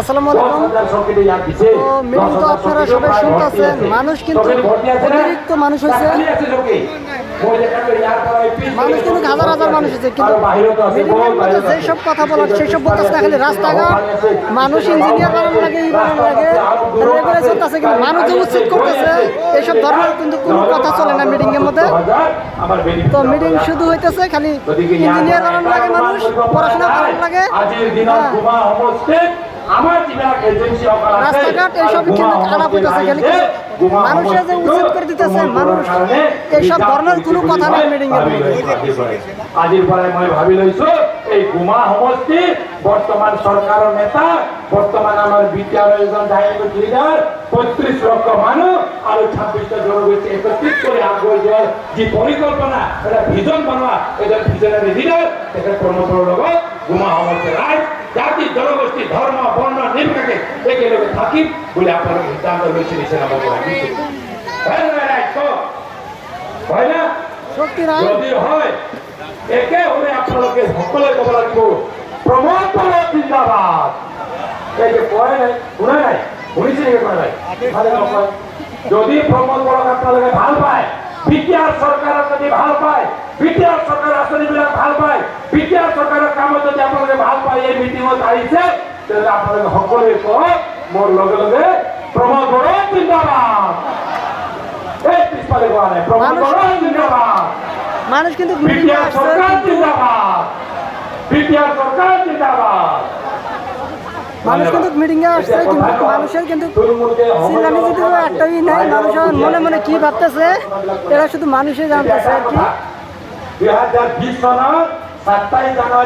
আসসালামু আলাইকুম। তো মিটিং তো আপনারা সবাই শুনতেছেন মানুষ কিন্তু অতিরিক্ত মানুষ হয়েছে। মানুষ কিন্তু হাজার হাজার মানুষ হয়েছে কিন্তু মিটিংয়ের মধ্যে যেসব কথা বলার সেই সব বলতেছে না খালি রাস্তাঘাট মানুষ ইঞ্জিনিয়ার বানানো লাগে ই বানানো লাগে। চলতেছে কিন্তু মানুষ যে উচিত করতেছে এইসব ধরনের কিন্তু কোনো কথা চলে না মিটিংয়ের মধ্যে তো মিটিং শুধু হইতেছে খালি ইঞ্জিনিয়ার বানানো লাগে মানুষ পড়াশোনা করানো লাগে হ্যাঁ। রাস্তাঘাট এইসব খারাপ হইতেছে খালি মানুষের যে উচিত করে দিতেছে মানুষ এইসব ধরনের কোনো কথা নেই মিটিং এর মধ্যে এই গুমা সমষ্টি বৰ্তমান চৰকাৰৰ নেতা বৰ্তমান আমাৰ বিদ্যালয়ৰ এজন ডাইনিক লিডাৰ পঁয়ত্ৰিশ লক্ষ মানুহ আৰু ছাব্বিছটা জনগোষ্ঠী একত্ৰিত কৰি আগুৱাই যোৱাৰ যি পৰিকল্পনা এটা ভিজন বনোৱা এজন ভিজনাৰী লিডাৰ তেখেত প্ৰমোদৰ লগত গুমা সমষ্টি ৰাইজ জাতি, জনগোষ্ঠী ধৰ্ম বৰ্ণ নিৰ্বিশেষে একেলগে থাকিম বুলি আপোনালোকে সিদ্ধান্ত লৈছে নিচিনা মই ভাবিছো হয় না? যদি হয় ক'ব লাগিব বড়ো জিন্দাবাদ। এই যে কয় নাই শুনা নাই? শুনিছে নেকি কোৱা নাই? যদি প্ৰমোদ বড়োক আপোনালোকে ভালো পায় বিটিআৰ চৰকাৰক যদি ভালো পায় বিটিআৰ চৰকাৰৰ আঁচনিবিলাক ভালো পায় বিটিআৰ চৰকাৰৰ কামত যদি আপোনালোকে ভালো পায় এই মিটিঙত আহিছে তেতিয়াহ'লে আপোনালোকে সকলোৱে কওক মোৰ লগে লগে প্ৰমোদ বড়ো জিন্দাবাদ। এই পিছফালে কোৱা নাই প্ৰমোদ বড়ো জিন্দাবাদ। মানুষ কিন্তু মিটিং বিটিআর সরকার জিন্দাবাদ। বিটিআর সরকার জিন্দাবাদ। মানুষ কিন্তু মিটিং এ আসছে কিন্তু মানুষের কিন্তু যদি একটাই নাই। মানুষের মনে মনে কি ভাবতেছে? এরা শুধু মানুষই জানতেছে আর কি। দুই হাজার বিশ সনত সাতাইশ জানুয়ারি